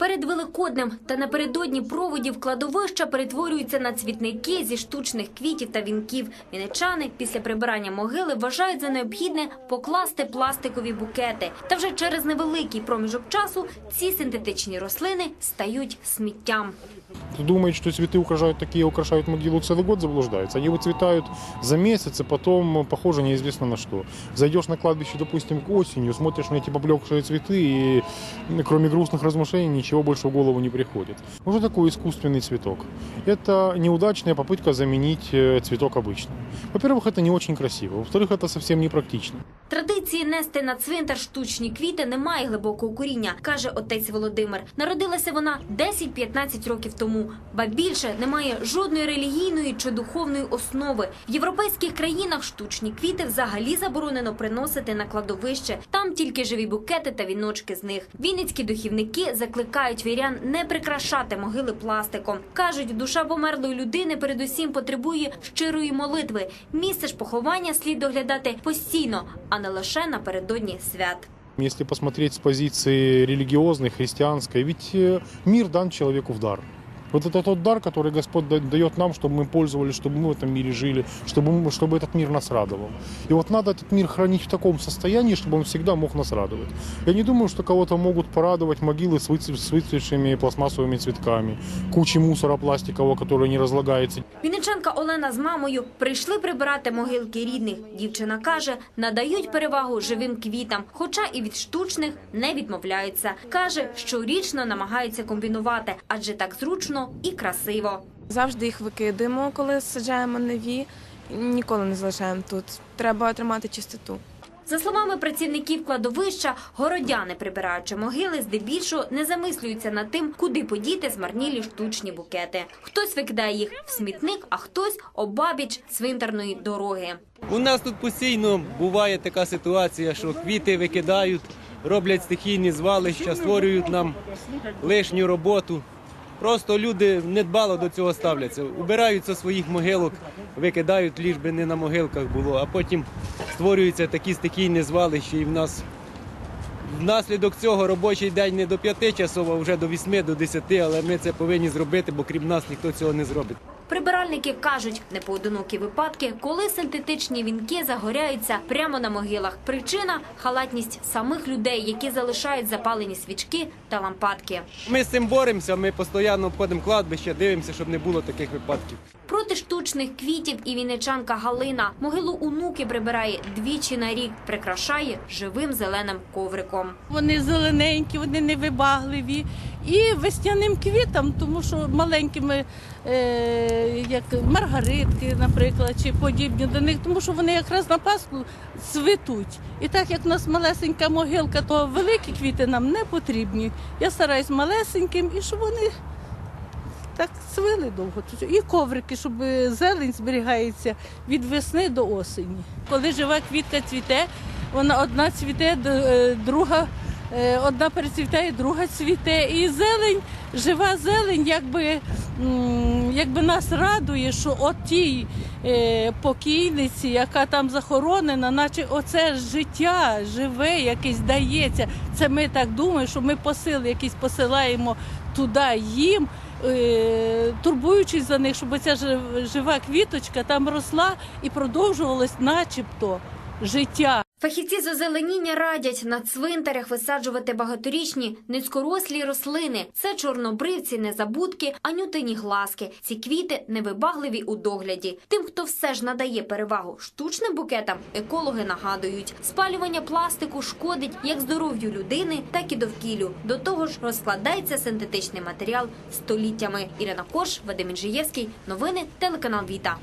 Перед Великоднем та напередодні проводів кладовища перетворюються на цвітники зі штучних квітів та вінків. Вінничани після прибирання могили вважають за необхідне покласти пластикові букети. Та вже через невеликий проміжок часу ці синтетичні рослини стають сміттям. Кто думает, что цветы украшают такие, украшают могилу целый год, заблуждается. Они выцветают за месяц, и потом похоже неизвестно на что. Зайдешь на кладбище, допустим, к осенью, смотришь на эти поблекшие цветы, и кроме грустных размышлений ничего больше в голову не приходит. Уже такой искусственный цветок. Это неудачная попытка заменить э, цветок обычным. Во-первых, это не очень красиво. Во-вторых, это совсем непрактично. Традиції нести на цвинтар штучні квіти немає глибокого коріння, каже отець Володимир. Народилася вона 10-15 років тому. Ба більше немає жодної релігійної чи духовної основи. В європейських країнах штучні квіти взагалі заборонено приносити на кладовище. Там тільки живі букети та віночки з них. Вінницькі духівники закликають вірян не прикрашати могили пластиком. кажуть, душа померлої людини передусім потребує щирої молитви. Місце ж поховання слід доглядати постійно, а не лише напередодні свят. Если посмотреть с позиции религиозной, христианской, ведь э, мир дан человеку в дар. Вот это тот дар, который Господь да- дает нам, чтобы мы пользовались, чтобы мы в этом мире жили, чтобы, мы- чтобы этот мир нас радовал. И вот надо этот мир хранить в таком состоянии, чтобы он всегда мог нас радовать. Я не думаю, что кого-то могут порадовать могилы с, выцве- с выцветшими пластмассовыми цветками, кучей мусора пластикового, который не разлагается. Вінниченка Олена з мамою прийшли прибирати могилки рідних. Дівчина каже, надають перевагу живим квітам, хоча і від штучних не відмовляються. Каже, щорічно намагаються комбінувати, адже так зручно і красиво. Завжди їх викидаємо, коли саджаємо нові. Ніколи не залишаємо тут. Треба тримати чистоту. За словами працівників кладовища, городяни, прибираючи могили, здебільшого не замислюються над тим, куди подіти змарнілі штучні букети. Хтось викидає їх в смітник, а хтось обабіч цвинтарної дороги. У нас тут постійно буває така ситуація, що квіти викидають, роблять стихійні звалища, створюють нам лишню роботу. Просто люди недбало до цього ставляться. Убираються своїх могилок, викидають, ліж би не на могилках було, а потім створюються такі стихійні звалища, і в нас внаслідок цього робочий день не до 5 часов, а вже до 8, до 10, але ми це повинні зробити, бо крім нас ніхто цього не зробить. Прибиральники кажуть, непоодинокі випадки, коли синтетичні вінки загоряються прямо на могилах. Причина халатність самих людей, які залишають запалені свічки та лампадки. Ми з цим боремося, ми постійно обходимо кладбище, дивимося, щоб не було таких випадків. Проти штучних квітів і вінничанка Галина могилу онуки прибирає двічі на рік, прикрашає живим зеленим ковриком. Вони зелененькі, вони невибагливі. І весняним квітам, тому що маленькими, е, як маргаритки, наприклад, чи подібні до них, тому що вони якраз на Пасху цвітуть. І так як в нас малесенька могилка, то великі квіти нам не потрібні. Я стараюсь малесеньким і щоб вони так цвили довго. І коврики, щоб зелень зберігається від весни до осені. Коли жива квітка цвіте, вона одна цвіте, е, друга одна перецвітає, друга цвіте. І зелень, жива зелень, якби, якби нас радує, що от тій е, покійниці, яка там захоронена, наче оце життя живе, якесь дається. Це ми так думаємо, що ми посили якісь посилаємо туди їм. е, Турбуючись за них, щоб ця жива квіточка там росла і продовжувалось, начебто, життя. Фахівці з озеленіння радять на цвинтарях висаджувати багаторічні низькорослі рослини. Це чорнобривці, незабудки, анютині глазки. Ці квіти невибагливі у догляді. Тим, хто все ж надає перевагу штучним букетам, екологи нагадують, спалювання пластику шкодить як здоров'ю людини, так і довкіллю. До того ж, розкладається синтетичний матеріал століттями. Ірина Кош, Вадим Інжиєвський. Новини телеканал Віта.